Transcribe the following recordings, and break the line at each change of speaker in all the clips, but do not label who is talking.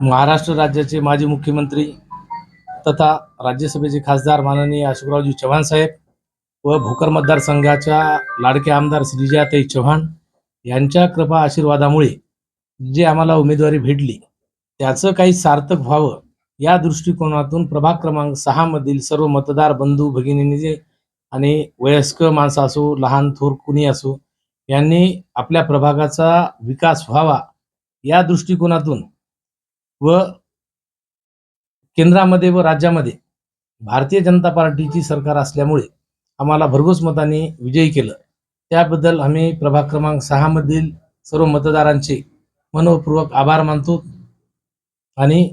महाराष्ट्र राज्याचे माजी मुख्यमंत्री तथा राज्यसभेचे खासदार माननीय अशोकरावजी चव्हाण साहेब व भोकर मतदारसंघाच्या लाडके आमदार श्रीजयाताई चव्हाण यांच्या कृपा आशीर्वादामुळे जे आम्हाला उमेदवारी भेटली त्याचं काही सार्थक व्हावं या दृष्टिकोनातून प्रभाग क्रमांक सहामधील सर्व मतदार बंधू भगिनींनी जे आणि वयस्क माणसं असो लहान थोर कुणी असो यांनी आपल्या प्रभागाचा विकास व्हावा या दृष्टिकोनातून व केंद्रामध्ये व राज्यामध्ये भारतीय जनता पार्टीची सरकार असल्यामुळे आम्हाला भरघोस मताने विजयी केलं. त्याबद्दल आम्ही प्रभाग क्रमांक सहामधील सर्व मतदारांचे मनपूर्वक आभार मानतो. आणि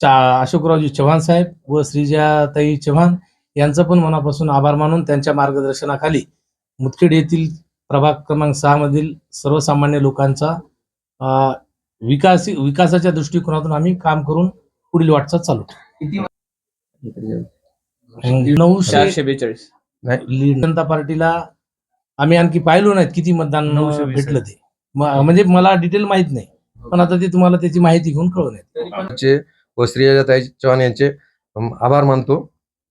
चा अशोकरावजी चव्हाण साहेब व श्रीजाताई चव्हाण यांचं पण मनापासून आभार मानून त्यांच्या मार्गदर्शनाखाली मुदखेड येथील प्रभाग क्रमांक सहामधील सर्वसामान्य लोकांचा विकास विकासाच्या दृष्टिकोनातून आम्ही काम करून पुढील वाटचाल चालू ठेवू. नऊशे
बेचाळीस
लीड जनता पार्टीला आम्ही आणखी पाहिलो नाहीत किती मतदान
नऊशे
भेटलं ते. म- म्हणजे मला डिटेल माहीत नाही. पण आता ते तुम्हाला त्याची माहिती घेऊन कळवण्यात
चे व श्रीजाताई चव्हाण यांचे आभार मानतो.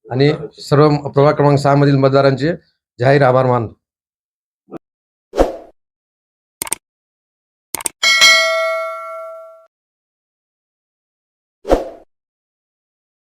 आणि सर्व प्रभाग क्रमांक सहा मधील मतदारांचे जाहीर आभार मानतो.